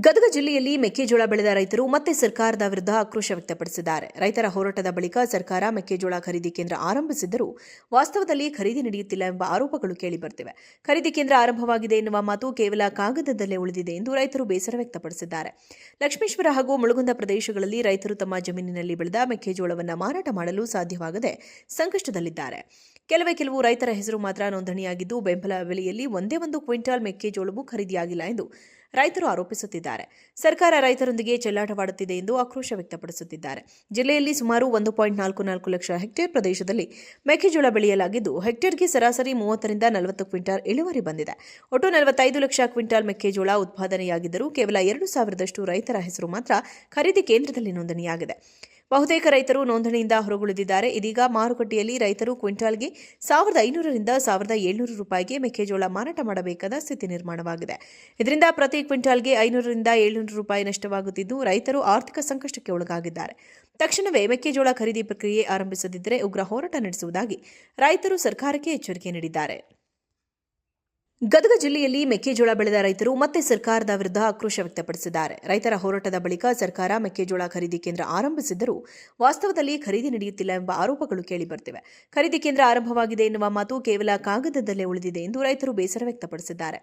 ಗದಗ ಜಿಲ್ಲೆಯಲ್ಲಿ ಮೆಕ್ಕೆಜೋಳ ಬೆಳೆದ ರೈತರು ಮತ್ತೆ ಸರ್ಕಾರದ ವಿರುದ್ಧ ಆಕ್ರೋಶ ವ್ಯಕ್ತಪಡಿಸಿದ್ದಾರೆ. ರೈತರ ಹೋರಾಟದ ಬಳಿಕ ಸರ್ಕಾರ ಮೆಕ್ಕೆಜೋಳ ಖರೀದಿ ಕೇಂದ್ರ ಆರಂಭಿಸಿದ್ದರೂ ವಾಸ್ತವದಲ್ಲಿ ಖರೀದಿ ನಡೆಯುತ್ತಿಲ್ಲ ಎಂಬ ಆರೋಪಗಳು ಕೇಳಿಬರ್ತಿವೆ ಖರೀದಿ ಕೇಂದ್ರ ಆರಂಭವಾಗಿದೆ ಎನ್ನುವ ಮಾತು ಕೇವಲ ಕಾಗದದಲ್ಲೇ ಉಳಿದಿದೆ ಎಂದು ರೈತರು ಬೇಸರ ವ್ಯಕ್ತಪಡಿಸಿದ್ದಾರೆ. ಲಕ್ಷ್ಮೇಶ್ವರ ಹಾಗೂ ಮುಳುಗುಂದ ಪ್ರದೇಶಗಳಲ್ಲಿ ರೈತರು ತಮ್ಮ ಜಮೀನಿನಲ್ಲಿ ಬೆಳೆದ ಮೆಕ್ಕೆಜೋಳವನ್ನು ಮಾರಾಟ ಮಾಡಲು ಸಾಧ್ಯವಾಗದೆ ಸಂಕಷ್ಟದಲ್ಲಿದ್ದಾರೆ. ಕೆಲವೇ ಕೆಲವು ರೈತರ ಹೆಸರು ಮಾತ್ರ ನೋಂದಣಿಯಾಗಿದ್ದು, ಬೆಂಬಲ ಬೆಲೆಯಲ್ಲಿ ಒಂದೇ ಒಂದು ಕ್ವಿಂಟಾಲ್ ಮೆಕ್ಕೆಜೋಳವು ಖರೀದಿಯಾಗಿಲ್ಲ ಎಂದು ರೈತರು ಆರೋಪಿಸುತ್ತಿದ್ದಾರೆ. ಸರ್ಕಾರ ರೈತರೊಂದಿಗೆ ಚೆಲ್ಲಾಟವಾಡುತ್ತಿದೆ ಎಂದು ಆಕ್ರೋಶ ವ್ಯಕ್ತಪಡಿಸುತ್ತಿದ್ದಾರೆ. ಜಿಲ್ಲೆಯಲ್ಲಿ ಸುಮಾರು ಒಂದು ಪಾಯಿಂಟ್ ನಾಲ್ಕು ನಾಲ್ಕು ಲಕ್ಷ ಹೆಕ್ಟೇರ್ ಪ್ರದೇಶದಲ್ಲಿ ಮೆಕ್ಕೆಜೋಳ ಬೆಳೆಯಲಾಗಿದ್ದು, ಹೆಕ್ಟೇರ್ಗೆ ಸರಾಸರಿ ಮೂವತ್ತರಿಂದ ನಲವತ್ತು ಕ್ವಿಂಟಾಲ್ ಇಳುವರಿ ಬಂದಿದೆ. ಒಟ್ಟು ನಲವತ್ತೈದು ಲಕ್ಷ ಕ್ವಿಂಟಾಲ್ ಮೆಕ್ಕೆಜೋಳ ಉತ್ಪಾದನೆಯಾಗಿದ್ದರೂ ಕೇವಲ ಎರಡು ಸಾವಿರದಷ್ಟು ರೈತರ ಹೆಸರು ಮಾತ್ರ ಖರೀದಿ ಕೇಂದ್ರದಲ್ಲಿ ನೋಂದಣಿಯಾಗಿದೆ. ಬಹುತೇಕ ರೈತರು ನೋಂದಣಿಯಿಂದ ಹೊರಗುಳಿದಿದ್ದಾರೆ. ಇದೀಗ ಮಾರುಕಟ್ಟೆಯಲ್ಲಿ ರೈತರು ಕ್ವಿಂಟಾಲ್ಗೆ ಸಾವಿರದ ಐನೂರರಿಂದ ಸಾವಿರದ ಏಳ್ನೂರು ರೂಪಾಯಿಗೆ ಮೆಕ್ಕೆಜೋಳ ಮಾರಾಟ ಮಾಡಬೇಕಾದ ಸ್ಥಿತಿ ನಿರ್ಮಾಣವಾಗಿದೆ. ಇದರಿಂದ ಪ್ರತಿ ಕ್ವಿಂಟಾಲ್ಗೆ ಐನೂರರಿಂದ ಏಳ್ನೂರು ರೂಪಾಯಿ ನಷ್ಟವಾಗುತ್ತಿದ್ದು, ರೈತರು ಆರ್ಥಿಕ ಸಂಕಷ್ಟಕ್ಕೆ ಒಳಗಾಗಿದ್ದಾರೆ. ತಕ್ಷಣವೇ ಮೆಕ್ಕೆಜೋಳ ಖರೀದಿ ಪ್ರಕ್ರಿಯೆ ಆರಂಭಿಸದಿದ್ದರೆ ಉಗ್ರ ಹೋರಾಟ ನಡೆಸುವುದಾಗಿ ರೈತರು ಸರ್ಕಾರಕ್ಕೆ ಎಚ್ಚರಿಕೆ ನೀಡಿದ್ದಾರೆ. ಗದಗ ಜಿಲ್ಲೆಯಲ್ಲಿ ಮೆಕ್ಕೆಜೋಳ ಬೆಳೆದ ರೈತರು ಮತ್ತೆ ಸರ್ಕಾರದ ವಿರುದ್ಧ ಆಕ್ರೋಶ ವ್ಯಕ್ತಪಡಿಸಿದ್ದಾರೆ. ರೈತರ ಹೋರಾಟದ ಬಳಿಕ ಸರ್ಕಾರ ಮೆಕ್ಕೆಜೋಳ ಖರೀದಿ ಕೇಂದ್ರ ಆರಂಭಿಸಿದ್ದರೂ ವಾಸ್ತವದಲ್ಲಿ ಖರೀದಿ ನಡೆಯುತ್ತಿಲ್ಲ ಎಂಬ ಆರೋಪಗಳು ಕೇಳಿಬರ್ತಿವೆ ಖರೀದಿ ಕೇಂದ್ರ ಆರಂಭವಾಗಿದೆ ಎನ್ನುವ ಮಾತು ಕೇವಲ ಕಾಗದದಲ್ಲೇ ಉಳಿದಿದೆ ಎಂದು ರೈತರು ಬೇಸರ ವ್ಯಕ್ತಪಡಿಸಿದ್ದಾರೆ.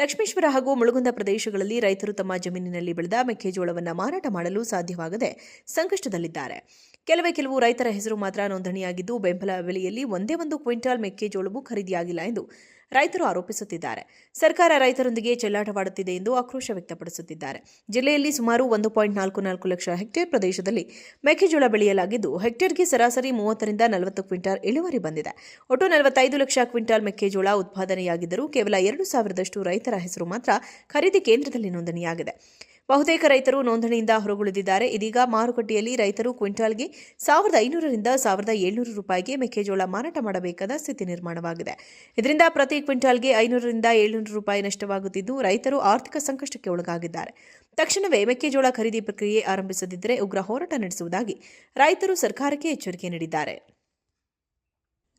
ಲಕ್ಷ್ಮೇಶ್ವರ ಹಾಗೂ ಮುಳುಗುಂದ ಪ್ರದೇಶಗಳಲ್ಲಿ ರೈತರು ತಮ್ಮ ಜಮೀನಿನಲ್ಲಿ ಬೆಳೆದ ಮೆಕ್ಕೆಜೋಳವನ್ನು ಮಾರಾಟ ಮಾಡಲು ಸಾಧ್ಯವಾಗದೆ ಸಂಕಷ್ಟದಲ್ಲಿದ್ದಾರೆ. ಕೆಲವೇ ಕೆಲವು ರೈತರ ಹೆಸರು ಮಾತ್ರ ನೋಂದಣಿಯಾಗಿದ್ದು, ಬೆಂಬಲ ಬೆಲೆಯಲ್ಲಿ ಒಂದೇ ಒಂದು ಕ್ವಿಂಟಾಲ್ ಮೆಕ್ಕೆಜೋಳವು ಖರೀದಿಯಾಗಿಲ್ಲ ಎಂದು ರೈತರು ಆರೋಪಿಸುತ್ತಿದ್ದಾರೆ. ಸರ್ಕಾರ ರೈತರೊಂದಿಗೆ ಚೆಲ್ಲಾಟವಾಡುತ್ತಿದೆ ಎಂದು ಆಕ್ರೋಶ ವ್ಯಕ್ತಪಡಿಸುತ್ತಿದ್ದಾರೆ. ಜಿಲ್ಲೆಯಲ್ಲಿ ಸುಮಾರು ಒಂದು ಪಾಯಿಂಟ್ ನಾಲ್ಕು ನಾಲ್ಕು ಲಕ್ಷ ಹೆಕ್ಟೇರ್ ಪ್ರದೇಶದಲ್ಲಿ ಮೆಕ್ಕೆಜೋಳ ಬೆಳೆಯಲಾಗಿದ್ದು, ಹೆಕ್ಟೇರ್ಗೆ ಸರಾಸರಿ ಮೂವತ್ತರಿಂದ ನಲವತ್ತು ಕ್ವಿಂಟಾಲ್ ಇಳುವರಿ ಬಂದಿದೆ. ಒಟ್ಟು ನಲವತ್ತೈದು ಲಕ್ಷ ಕ್ವಿಂಟಾಲ್ ಮೆಕ್ಕೆಜೋಳ ಉತ್ಪಾದನೆಯಾಗಿದ್ದರೂ ಕೇವಲ ಎರಡು ಸಾವಿರದಷ್ಟು ರೈತರ ಹೆಸರು ಮಾತ್ರ ಖರೀದಿ ಕೇಂದ್ರದಲ್ಲಿ ನೋಂದಣಿಯಾಗಿದೆ. ಬಹುತೇಕ ರೈತರು ನೋಂದಣಿಯಿಂದ ಹೊರಗುಳಿದಿದ್ದಾರೆ. ಇದೀಗ ಮಾರುಕಟ್ಟೆಯಲ್ಲಿ ರೈತರು ಕ್ವಿಂಟಾಲ್ಗೆ ಸಾವಿರದ ಐನೂರರಿಂದ ಸಾವಿರದ ಏಳ್ನೂರು ರೂಪಾಯಿಗೆ ಮೆಕ್ಕೆಜೋಳ ಮಾರಾಟ ಮಾಡಬೇಕಾದ ಸ್ಥಿತಿ ನಿರ್ಮಾಣವಾಗಿದೆ. ಇದರಿಂದ ಪ್ರತಿ ಕ್ವಿಂಟಾಲ್ಗೆ ಐನೂರರಿಂದ ಏಳ್ನೂರು ರೂಪಾಯಿ ನಷ್ಟವಾಗುತ್ತಿದ್ದು, ರೈತರು ಆರ್ಥಿಕ ಸಂಕಷ್ಟಕ್ಕೆ ಒಳಗಾಗಿದ್ದಾರೆ. ತಕ್ಷಣವೇ ಮೆಕ್ಕೆಜೋಳ ಖರೀದಿ ಪ್ರಕ್ರಿಯೆ ಆರಂಭಿಸದಿದ್ದರೆ ಉಗ್ರ ಹೋರಾಟ ನಡೆಸುವುದಾಗಿ ರೈತರು ಸರ್ಕಾರಕ್ಕೆ ಎಚ್ಚರಿಕೆ ನೀಡಿದ್ದಾರೆ.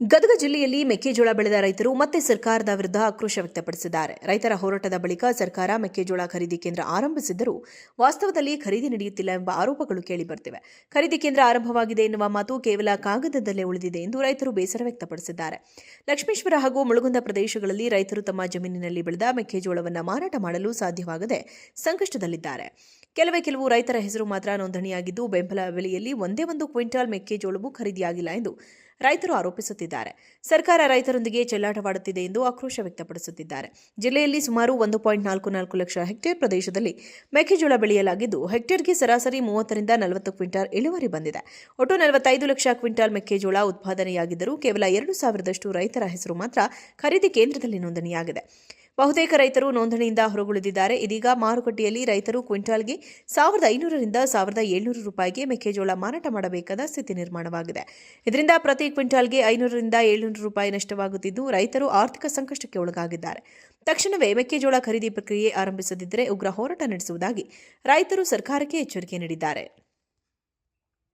ಗದಗ ಜಿಲ್ಲೆಯಲ್ಲಿ ಮೆಕ್ಕೆಜೋಳ ಬೆಳೆದ ರೈತರು ಮತ್ತೆ ಸರ್ಕಾರದ ವಿರುದ್ಧ ಆಕ್ರೋಶ ವ್ಯಕ್ತಪಡಿಸಿದ್ದಾರೆ. ರೈತರ ಹೋರಾಟದ ಬಳಿಕ ಸರ್ಕಾರ ಮೆಕ್ಕೆಜೋಳ ಖರೀದಿ ಕೇಂದ್ರ ಆರಂಭಿಸಿದ್ದರೂ ವಾಸ್ತವದಲ್ಲಿ ಖರೀದಿ ನಡೆಯುತ್ತಿಲ್ಲ ಎಂಬ ಆರೋಪಗಳು ಕೇಳಿಬರ್ತಿವೆ ಖರೀದಿ ಕೇಂದ್ರ ಆರಂಭವಾಗಿದೆ ಎನ್ನುವ ಮಾತು ಕೇವಲ ಕಾಗದದಲ್ಲೇ ಉಳಿದಿದೆ ಎಂದು ರೈತರು ಬೇಸರ ವ್ಯಕ್ತಪಡಿಸಿದ್ದಾರೆ. ಲಕ್ಷ್ಮೇಶ್ವರ ಹಾಗೂ ಮುಳುಗುಂದ ಪ್ರದೇಶಗಳಲ್ಲಿ ರೈತರು ತಮ್ಮ ಜಮೀನಿನಲ್ಲಿ ಬೆಳೆದ ಮೆಕ್ಕೆಜೋಳವನ್ನು ಮಾರಾಟ ಮಾಡಲು ಸಾಧ್ಯವಾಗದೆ ಸಂಕಷ್ಟದಲ್ಲಿದ್ದಾರೆ. ಕೆಲವೇ ಕೆಲವು ರೈತರ ಹೆಸರು ಮಾತ್ರ ನೋಂದಣಿಯಾಗಿದ್ದು, ಬೆಂಬಲ ಬೆಲೆಯಲ್ಲಿ ಒಂದೇ ಒಂದು ಕ್ವಿಂಟಾಲ್ ಮೆಕ್ಕೆಜೋಳವು ಖರೀದಿಯಾಗಿಲ್ಲ ಎಂದು ರೈತರು ಆರೋಪಿಸುತ್ತಿದ್ದಾರೆ. ಸರ್ಕಾರ ರೈತರೊಂದಿಗೆ ಚೆಲ್ಲಾಟವಾಡುತ್ತಿದೆ ಎಂದು ಆಕ್ರೋಶ ವ್ಯಕ್ತಪಡಿಸುತ್ತಿದ್ದಾರೆ. ಜಿಲ್ಲೆಯಲ್ಲಿ ಸುಮಾರು ಒಂದು ಪಾಯಿಂಟ್ ನಾಲ್ಕು ನಾಲ್ಕು ಲಕ್ಷ ಹೆಕ್ಟೇರ್ ಪ್ರದೇಶದಲ್ಲಿ ಮೆಕ್ಕೆಜೋಳ ಬೆಳೆಯಲಾಗಿದ್ದು, ಹೆಕ್ಟೇರ್ಗೆ ಸರಾಸರಿ ಮೂವತ್ತರಿಂದ ನಲವತ್ತು ಕ್ವಿಂಟಾಲ್ ಇಳುವರಿ ಬಂದಿದೆ. ಒಟ್ಟು ನಲವತ್ತೈದು ಲಕ್ಷ ಕ್ವಿಂಟಾಲ್ ಮೆಕ್ಕೆಜೋಳ ಉತ್ಪಾದನೆಯಾಗಿದ್ದರೂ ಕೇವಲ ಎರಡು ಸಾವಿರದಷ್ಟು ರೈತರ ಹೆಸರು ಮಾತ್ರ ಖರೀದಿ ಕೇಂದ್ರದಲ್ಲಿ ನೋಂದಣಿಯಾಗಿದೆ. ಬಹುತೇಕ ರೈತರು ನೋಂದಣಿಯಿಂದ ಹೊರಗುಳಿದಿದ್ದಾರೆ. ಇದೀಗ ಮಾರುಕಟ್ಟೆಯಲ್ಲಿ ರೈತರು ಕ್ವಿಂಟಾಲ್ಗೆ ಸಾವಿರದ ಐನೂರರಿಂದ ಸಾವಿರದ ಏಳ್ನೂರು ರೂಪಾಯಿಗೆ ಮೆಕ್ಕೆಜೋಳ ಮಾರಾಟ ಮಾಡಬೇಕಾದ ಸ್ಥಿತಿ ನಿರ್ಮಾಣವಾಗಿದೆ. ಇದರಿಂದ ಪ್ರತಿ ಕ್ವಿಂಟಾಲ್ಗೆ ಐನೂರರಿಂದ ಏಳ್ನೂರು ರೂಪಾಯಿ ನಷ್ಟವಾಗುತ್ತಿದ್ದು, ರೈತರು ಆರ್ಥಿಕ ಸಂಕಷ್ಟಕ್ಕೆ ಒಳಗಾಗಿದ್ದಾರೆ. ತಕ್ಷಣವೇ ಮೆಕ್ಕೆಜೋಳ ಖರೀದಿ ಪ್ರಕ್ರಿಯೆ ಆರಂಭಿಸದಿದ್ದರೆ ಉಗ್ರ ಹೋರಾಟ ನಡೆಸುವುದಾಗಿ ರೈತರು ಸರ್ಕಾರಕ್ಕೆ ಎಚ್ಚರಿಕೆ ನೀಡಿದ್ದಾರೆ.